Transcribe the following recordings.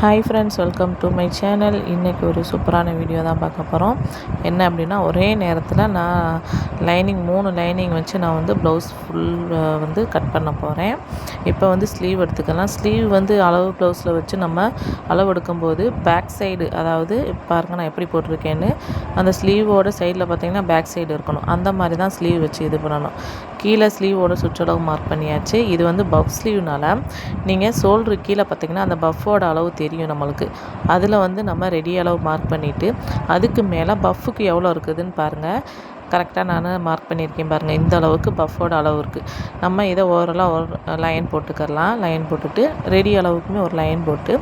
Hi friends welcome to my channel இன்றைக்கி ஒரு சூப்பரான வீடியோ தான் பார்க்க போகிறோம் என்ன அப்படின்னா ஒரே நேரத்தில் நான் லைனிங் மூணு லைனிங் வச்சு நான் வந்து ப்ளவுஸ் ஃபுல் வந்து கட் பண்ண போகிறேன் இப்போ வந்து ஸ்லீவ் எடுத்துக்கலாம். ஸ்லீவ் வந்து அளவு ப்ளவுஸில் வச்சு நம்ம அளவு எடுக்கும்போது பேக் சைடு அதாவது பாருங்கள் நான் எப்படி போட்டிருக்கேன்னு. அந்த ஸ்லீவோட சைடில் பார்த்தீங்கன்னா பேக் சைடு இருக்கணும். அந்த மாதிரி தான் ஸ்லீவ் வச்சு இது பண்ணணும். கீழே ஸ்லீவோட சுற்றளவு மார்க் பண்ணியாச்சு. இது வந்து பஃப் ஸ்லீவ்னால் நீங்கள் ஷோல்ட்ரு கீழே பார்த்தீங்கன்னா அந்த பஃப்போட அளவு தெரியும் தெரியும் நம்மளுக்கு. அதில் வந்து நம்ம ரெடி அளவு மார்க் பண்ணிவிட்டு அதுக்கு மேலே பஃப்புக்கு எவ்வளோ இருக்குதுன்னு பாருங்கள் கரெக்டாக நான் மார்க் பண்ணியிருக்கேன் பாருங்கள் இந்த அளவுக்கு பஃபோட அளவு இருக்குது நம்ம இதை ஓவரலாக ஒரு லைன் போட்டுக்கரலாம் லைன் போட்டுட்டு ரெடி அளவுக்குமே ஒரு லைன் போட்டு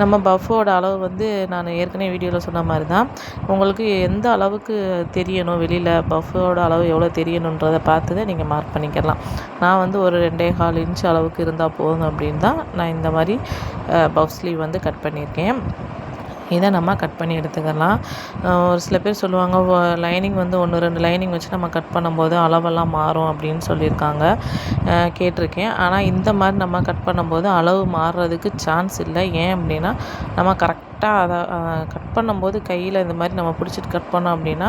நம்ம பஃபோட அளவு வந்து நான் ஏற்கனவே வீடியோவில் சொன்ன மாதிரி தான் உங்களுக்கு எந்த அளவுக்கு தெரியணும்? வெளியில் பஃபோட அளவு எவ்வளோ தெரியணுன்றதை பார்த்து தான் நீங்கள் மார்க் பண்ணிக்கலாம். நான் வந்து ஒரு ரெண்டே கால் இன்ச் அளவுக்கு இருந்தால் போதும் அப்படின்னு தான் நான் இந்த மாதிரி பஃப் ஸ்லீவ் வந்து கட் பண்ணியிருக்கேன். இதை நம்ம கட் பண்ணி எடுத்துக்கலாம். ஒரு சில பேர் சொல்லுவாங்க லைனிங் வந்து ஒன்று ரெண்டு லைனிங் வச்சு நம்ம கட் பண்ணும்போது அளவெல்லாம் மாறும் அப்படின்னு சொல்லியிருக்காங்க. கேட்டிருக்கேன். ஆனால் இந்த மாதிரி நம்ம கட் பண்ணும்போது அளவு மாறுறதுக்கு சான்ஸ் இல்லை. ஏன் அப்படின்னா நம்ம கரெக்ட் கரெக்டாக அதை கட் பண்ணும்போது கையில் இந்த மாதிரி நம்ம பிடிச்சிட்டு கட் பண்ணோம் அப்படின்னா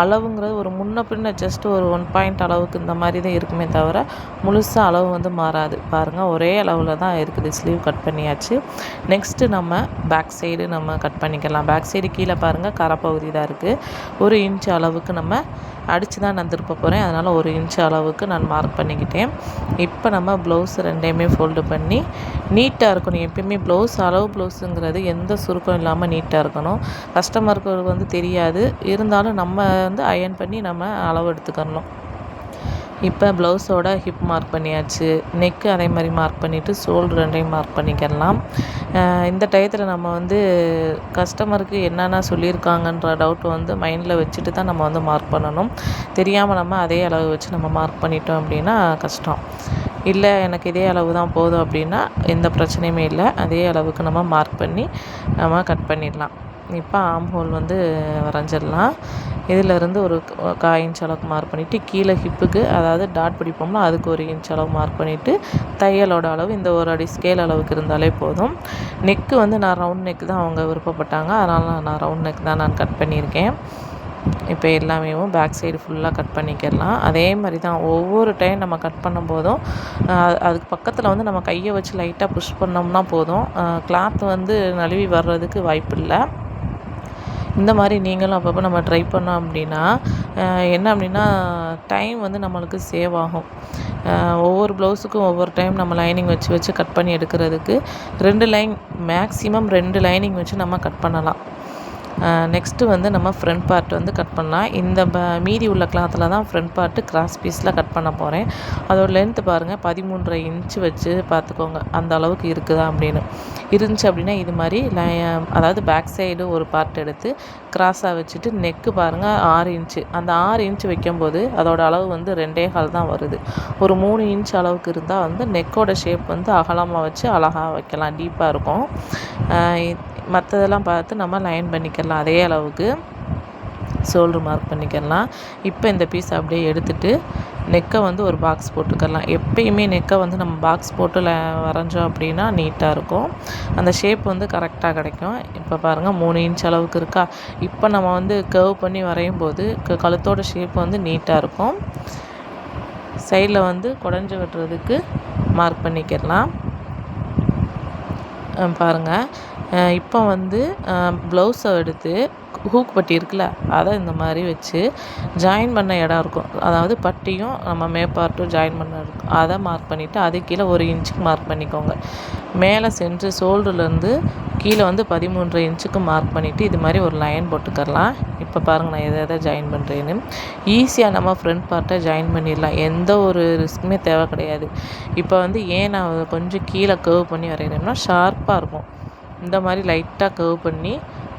அளவுங்கிறது ஒரு முன்ன பின்ன ஜஸ்ட் ஒரு ஒன் பாயிண்ட் அளவுக்கு இந்த மாதிரி தான் இருக்குமே தவிர முழுசாக அளவு வந்து மாறாது. பாருங்கள் ஒரே அளவில் தான் இருக்குது. ஸ்லீவ் கட் பண்ணியாச்சு. நெக்ஸ்ட்டு நம்ம பேக் சைடு நம்ம கட் பண்ணிக்கலாம். பேக் சைடு கீழே பாருங்கள் கரைப்பகுதி தான் இருக்குது ஒரு இன்ச் அளவுக்கு நம்ம அடித்து தான் நான் திருப்ப போகிறேன் அதனால் ஒரு இன்ச் அளவுக்கு நான் மார்க் பண்ணிக்கிட்டேன். இப்போ நம்ம ப்ளவுஸ் ரெண்டையுமே ஃபோல்டு பண்ணி நீட்டாக இருக்கணும். எப்பயுமே ப்ளவுஸ் அளவு ப்ளவுஸுங்கிறது எந்த சுருக்கம் இல்லாமல் நீட்டாக இருக்கணும். கஸ்டமருக்கு வந்து தெரியாது. இருந்தாலும் நம்ம வந்து அயன் பண்ணி நம்ம அளவு எடுத்துக்கணும். இப்போ ப்ளவுஸோட ஹிப் மார்க் பண்ணியாச்சு நெக்கு அதே மாதிரி மார்க் பண்ணிவிட்டு ஷோல்டர் ரெண்டையும் மார்க் பண்ணிக்கலாம். இந்த டயத்தில் நம்ம வந்து கஸ்டமருக்கு என்னென்ன சொல்லியிருக்காங்கன்ற டவுட் வந்து மைண்டில் வச்சுட்டு தான் நம்ம வந்து மார்க் பண்ணணும். தெரியாமல் நம்ம அதே அளவு வச்சு நம்ம மார்க் பண்ணிட்டோம் அப்படின்னா கஷ்டம். இல்லை எனக்கு இதே அளவு தான் போதும் அப்படின்னா எந்த பிரச்சனையுமே இல்லை. அதே அளவுக்கு நம்ம மார்க் பண்ணி நம்ம கட் பண்ணிடலாம். இப்போ ஆம் ஹோல் வந்து வரைஞ்சிடலாம். இதிலேருந்து ஒரு கா இன்ச் அளவுக்கு மார்க் பண்ணிவிட்டு கீழே ஹிப்புக்கு அதாவது டாட் பிடிப்போம்ல அதுக்கு ஒரு இன்ச் அளவு மார்க் பண்ணிவிட்டு தையலோட அளவு இந்த ஒரு அடி ஸ்கேல் அளவுக்கு இருந்தாலே போதும். நெக்கு வந்து நான் ரவுண்ட் நெக் தான் அவங்க விருப்பப்பட்டாங்க. அதனால் நான் ரவுண்ட் நெக் தான் நான் கட் பண்ணியிருக்கேன். இப்போ எல்லாமே பேக் சைடு ஃபுல்லாக கட் பண்ணிக்கிடலாம். அதே மாதிரி தான் ஒவ்வொரு டைம் நம்ம கட் பண்ணும்போதும் அதுக்கு பக்கத்தில் வந்து நம்ம கையை வச்சு லைட்டாக புஷ் பண்ணோம்னா போதும். கிளாத் வந்து நழுவி வர்றதுக்கு வாய்ப்பு இல்லை இந்த மாதிரி நீங்களும் அப்பப்போ நம்ம ட்ரை பண்ணோம் அப்படின்னா என்ன அப்படின்னா டைம் வந்து நம்மளுக்கு சேவ் ஆகும். ஒவ்வொரு ப்ளவுஸுக்கும் ஒவ்வொரு டைம் நம்ம லைனிங் வச்சு வச்சு கட் பண்ணி எடுக்கிறதுக்கு ரெண்டு லைன் மேக்ஸிமம் ரெண்டு லைனிங் வச்சு நம்ம கட் பண்ணலாம். நெக்ஸ்ட்டு வந்து நம்ம ஃப்ரண்ட் பார்ட் வந்து கட் பண்ணலாம். இந்த ப மீதி உள்ள கிளாத்தில் தான் ஃப்ரண்ட் பார்ட்டு கிராஸ் பீஸில் கட் பண்ண போகிறேன் அதோட லென்த்து பாருங்கள் பதிமூன்றரை இன்ச்சு வச்சு பார்த்துக்கோங்க. அந்த அளவுக்கு இருக்குதா அப்படின்னு. இருந்துச்சு அப்படின்னா இது மாதிரி அதாவது பேக் சைடு ஒரு பார்ட் எடுத்து கிராஸாக வச்சுட்டு நெக்கு பாருங்கள் ஆறு இன்ச்சு அந்த ஆறு இன்ச்சு வைக்கும்போது அதோட அளவு வந்து ரெண்டே கால் தான் வருது. ஒரு மூணு இன்ச் அளவுக்கு இருந்தால் வந்து நெக்கோட ஷேப் வந்து அகலமாக வச்சு அழகாக வைக்கலாம் டீப்பாக இருக்கும். மற்றதெல்லாம் பார்த்து நம்ம லைன் பண்ணிக்கலாம். அதே அளவுக்கு ஷோல்ட்ரு மார்க் பண்ணிக்கலாம். இப்போ இந்த பீஸ் அப்படியே எடுத்துகிட்டு நெக்கை வந்து ஒரு பாக்ஸ் போட்டுக்கலாம். எப்பயுமே நெக்கை வந்து நம்ம பாக்ஸ் போட்டு வரைஞ்சோம் அப்படின்னா நீட்டாக இருக்கும். அந்த ஷேப் வந்து கரெக்டாக கிடைக்கும். இப்போ பாருங்கள் மூணு இன்ச் அளவுக்கு இருக்கா? இப்போ நம்ம வந்து கர்வ் பண்ணி வரையும் போது கழுத்தோட ஷேப் வந்து நீட்டாக இருக்கும். சைடில் வந்து குடஞ்சி வெட்டுறதுக்கு மார்க் பண்ணிக்கிடலாம் பாருங்கள் இப்போ வந்து ப்ளவுஸை எடுத்து ஹூக் பட்டி இருக்குல்ல அதை இந்த மாதிரி வச்சு ஜாயின் பண்ண இடம் இருக்கும். அதாவது பட்டியும் நம்ம மேப்பார்ட்டும் ஜாயின் பண்ண இருக்கும். அதை மார்க் பண்ணிவிட்டு அது கீழே ஒரு இன்ச்சுக்கு மார்க் பண்ணிக்கோங்க. மேலே சென்று ஷோல்டர்லேருந்து கீழே வந்து பதிமூன்று இன்ச்சுக்கு மார்க் பண்ணிவிட்டு இது மாதிரி ஒரு லைன் போட்டுக்கரலாம் இப்போ பாருங்கள் நான் எதை எதை ஜாயின் பண்ணுறேன்னு ஈஸியாக நம்ம ஃப்ரண்ட் பார்ட்டை ஜாயின் பண்ணிடலாம். எந்த ஒரு ரிஸ்க்குமே தேவை கிடையாது. இப்போ வந்து ஏன் நான் கொஞ்சம் கீழே கர்வ் பண்ணி வரைகிறேன்னா ஷார்ப்பாக இருக்கும். இந்த மாதிரி லைட்டாக கர்வ் பண்ணி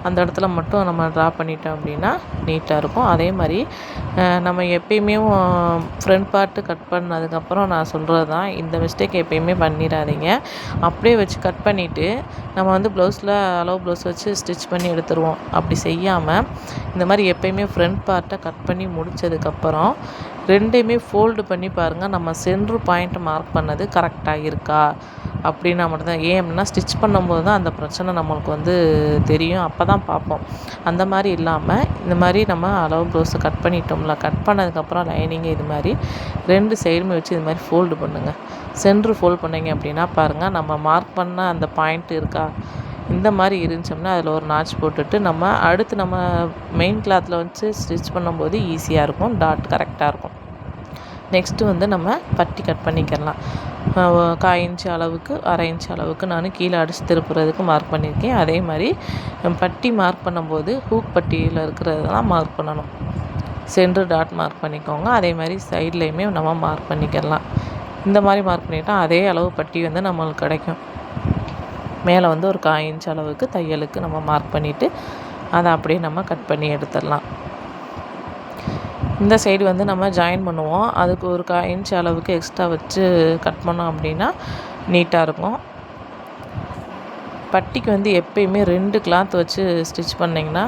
அந்த இடத்துல மட்டும் நம்ம ட்ரா பண்ணிட்டோம் அப்படின்னா நீட்டாக இருக்கும். அதே மாதிரி நம்ம எப்பயுமே ஃப்ரண்ட் பார்ட்டு கட் பண்ணதுக்கப்புறம் நான் சொல்கிறது தான் இந்த மிஸ்டேக் எப்பயுமே பண்ணிடாதீங்க. அப்படியே வச்சு கட் பண்ணிவிட்டு நம்ம வந்து ப்ளவுஸில் அளவு ப்ளவுஸ் வச்சு ஸ்டிச் பண்ணி எடுத்துருவோம். அப்படி செய்யாமல் இந்த மாதிரி எப்பயுமே ஃப்ரண்ட் பார்ட்டை கட் பண்ணி முடித்ததுக்கப்புறம் ரெண்டையுமே ஃபோல்டு பண்ணி பாருங்கள் நம்ம சென்ட்ரு பாயிண்ட் மார்க் பண்ணது கரெக்டாக இருக்கா? அப்படின்னா மட்டும்தான். ஏன் அப்படின்னா ஸ்டிச் பண்ணும்போது தான் அந்த பிரச்சனை நம்மளுக்கு வந்து தெரியும். அப்போ தான் பார்ப்போம். அந்த மாதிரி இல்லாமல் இந்த மாதிரி நம்ம அளவு ப்ளவுஸை கட் பண்ணிட்டோம்ல கட் பண்ணதுக்கப்புறம் லைனிங்கு இது மாதிரி ரெண்டு சைடுமே வச்சு இது மாதிரி ஃபோல்டு பண்ணுங்கள் சென்ட்ரு ஃபோல்ட் பண்ணிங்க அப்படின்னா பாருங்கள் நம்ம மார்க் பண்ண அந்த பாயிண்ட் இருக்கா? இந்த மாதிரி இருந்துச்சோம்னா அதில் ஒரு நாச் போட்டுட்டு நம்ம அடுத்து நம்ம மெயின் கிளாத்தில் வச்சு ஸ்டிச் பண்ணும்போது ஈஸியாக இருக்கும். டாட் கரெக்டாக இருக்கும். நெக்ஸ்ட்டு வந்து நம்ம பட்டி கட் பண்ணிக்கலாம். கால் இன்ச்சு அளவுக்கு அரை இன்ச்சு அளவுக்கு நான் கீழே அடித்து திருப்புறதுக்கு மார்க் பண்ணியிருக்கேன் அதே மாதிரி பட்டி மார்க் பண்ணும்போது ஹூக் பட்டியில் இருக்கிறதெல்லாம் மார்க் பண்ணணும். சென்ட்ரு டாட் மார்க் பண்ணிக்கோங்க. அதே மாதிரி சைட்லேயுமே நம்ம மார்க் பண்ணிக்கிடலாம் இந்த மாதிரி மார்க் பண்ணிட்டால் அதே அளவு பட்டி வந்து நம்மளுக்கு கிடைக்கும். மேலே வந்து ஒரு கால் இன்ச் அளவுக்கு தையலுக்கு நம்ம மார்க் பண்ணிவிட்டு அதை அப்படியே நம்ம கட் பண்ணி எடுத்துடலாம். இந்த சைடு வந்து நம்ம ஜாயின் பண்ணுவோம். அதுக்கு ஒரு கா இன்ச் அளவுக்கு எக்ஸ்ட்ரா வச்சு கட் பண்ணோம் அப்படின்னா நீட்டாக இருக்கும். பட்டிக்கு வந்து எப்பயுமே ரெண்டு கிளாத் வச்சு ஸ்டிச் பண்ணிங்கன்னா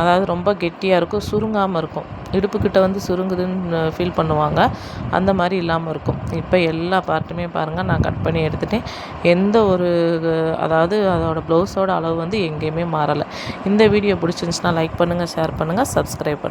அதாவது ரொம்ப கெட்டியாக இருக்கும் சுருங்காமல் இருக்கும். இடுப்புக்கிட்ட வந்து சுருங்குதுன்னு ஃபீல் பண்ணுவாங்க. அந்த மாதிரி இல்லாமல் இருக்கும். இப்போ எல்லா பார்ட்டுமே பாருங்கள் நான் கட் பண்ணி எடுத்துட்டேன். எந்த ஒரு அதாவது அதோடய ப்ளவுஸோட அளவு வந்து எங்கேயுமே மாறலை. இந்த வீடியோ பிடிச்சிருந்துச்சுன்னா லைக் பண்ணுங்கள் ஷேர் பண்ணுங்கள் சப்ஸ்கிரைப் பண்ணுங்கள்